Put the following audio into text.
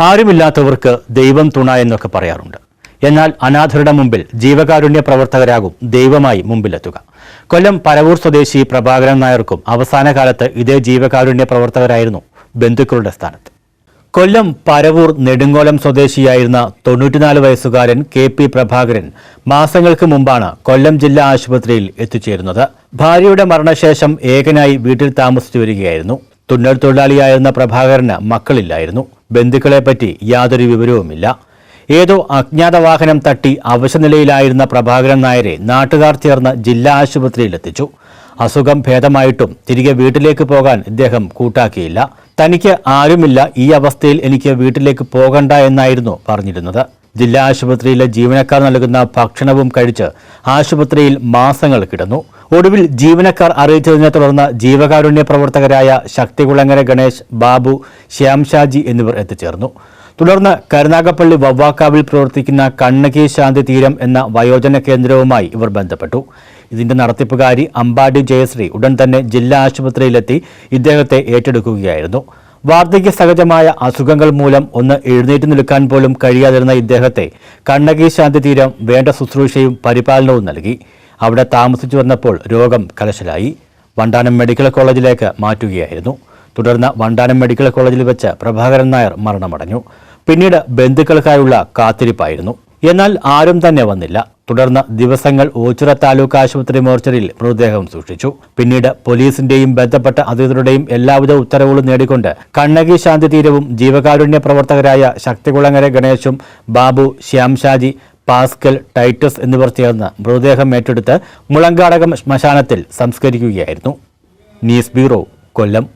ആരുമില്ലാത്തവർക്ക് ദൈവം തുണ എന്നൊക്കെ പറയാറുണ്ട്. എന്നാൽ അനാഥരുടെ മുമ്പിൽ ജീവകാരുണ്യ പ്രവർത്തകരാകും ദൈവമായി മുമ്പിലെത്തുക. കൊല്ലം പരവൂർ സ്വദേശി പ്രഭാകരൻ നായർക്കും അവസാന കാലത്ത് ഇതേ ജീവകാരുണ്യ പ്രവർത്തകരായിരുന്നു ബന്ധുക്കളുടെ സ്ഥാനത്ത്. കൊല്ലം പരവൂർ നെടുങ്കോലം സ്വദേശിയായിരുന്ന തൊണ്ണൂറ്റിനാല് വയസ്സുകാരൻ കെ പി പ്രഭാകരൻ മാസങ്ങൾക്ക് മുമ്പാണ് കൊല്ലം ജില്ലാ ആശുപത്രിയിൽ എത്തിച്ചേരുന്നത്. ഭാര്യയുടെ മരണശേഷം ഏകനായി വീട്ടിൽ താമസിച്ചു വരികയായിരുന്നു. തുന്നൽ തൊഴിലാളിയായിരുന്ന പ്രഭാകരന് മക്കളില്ലായിരുന്നു. ബന്ധുക്കളെപ്പറ്റി യാതൊരു വിവരവുമില്ല. ഏതോ അജ്ഞാത വാഹനം തട്ടി അവശനിലയിലായിരുന്ന പ്രഭാകരൻ നായരെ നാട്ടുകാർ ചേർന്ന് ജില്ലാ ആശുപത്രിയിൽ എത്തിച്ചു അസുഖം ഭേദമായിട്ടും തിരികെ വീട്ടിലേക്ക് പോകാൻ ഇദ്ദേഹം കൂട്ടാക്കിയില്ല. തനിക്ക് ആരുമില്ല ഈ അവസ്ഥയിൽ എനിക്ക് വീട്ടിലേക്ക് പോകണ്ട എന്നായിരുന്നു പറഞ്ഞിരുന്നത്. ജില്ലാ ആശുപത്രിയിലെ ജീവനക്കാർ നൽകുന്ന ഭക്ഷണവും കഴിച്ച് ആശുപത്രിയിൽ മാസങ്ങൾ കിടന്നു. ഒടുവിൽ ജീവനക്കാർ അറിയിച്ചതിനെ തുടർന്ന് ജീവകാരുണ്യ പ്രവർത്തകരായ ശക്തികുളങ്ങര ഗണേശ് ബാബു ശ്യാംഷാജി എന്നിവർ എത്തിച്ചേർന്നു. തുടർന്ന് കരുനാഗപ്പള്ളി വവ്വാക്കാവിൽ പ്രവർത്തിക്കുന്ന കണ്ണകി ശാന്തി തീരം എന്ന വയോജന കേന്ദ്രവുമായി ഇവർ ബന്ധപ്പെട്ടു. ഇതിന്റെ നടത്തിപ്പുകാരി അമ്പാടി ജയശ്രീ ഉടൻ തന്നെ ജില്ലാ ആശുപത്രിയിലെത്തി ഇദ്ദേഹത്തെ ഏറ്റെടുക്കുകയായിരുന്നു. വാർദ്ധക്യ സഹജമായ അസുഖങ്ങൾ മൂലം ഒന്ന് എഴുന്നേറ്റ് നിൽക്കാൻ പോലും കഴിയാതിരുന്ന ഇദ്ദേഹത്തെ കണ്ണകി ശാന്തി തീരം വേണ്ട ശുശ്രൂഷയും പരിപാലനവും നൽകി. അവിടെ താമസിച്ചു വന്നപ്പോൾ രോഗം കലശലായി. വണ്ടാനം മെഡിക്കൽ കോളേജിലേക്ക് മാറ്റുകയായിരുന്നു. തുടർന്ന് വണ്ടാനം മെഡിക്കൽ കോളേജിൽ വെച്ച് പ്രഭാകരൻ നായർ മരണമടഞ്ഞു. പിന്നീട് ബന്ധുക്കൾക്കായുള്ള കാത്തിരിപ്പായിരുന്നു. എന്നാൽ ആരും തന്നെ വന്നില്ല. തുടർന്ന് ദിവസങ്ങൾ ഓച്ചിറ താലൂക്ക് ആശുപത്രി മോർച്ചറിയിൽ മൃതദേഹം സൂക്ഷിച്ചു. പിന്നീട് പോലീസിന്റെയും ബന്ധപ്പെട്ട അധികൃതരുടെയും എല്ലാവിധ ഉത്തരവുകളും നേടിക്കൊണ്ട് കണ്ണകി ശാന്തി തീരവും ജീവകാരുണ്യ പ്രവർത്തകരായ ശക്തികുളങ്ങര ഗണേശും ബാബു ശ്യാംഷാജി പാസ്കൽ ടൈറ്റസ് എന്നിവർ ചേർന്ന് മൃതദേഹം ഏറ്റെടുത്ത് മുളങ്കാടകം ശ്മശാനത്തിൽ സംസ്കരിക്കുകയായിരുന്നു. ന്യൂസ് ബ്യൂറോ കൊല്ലം.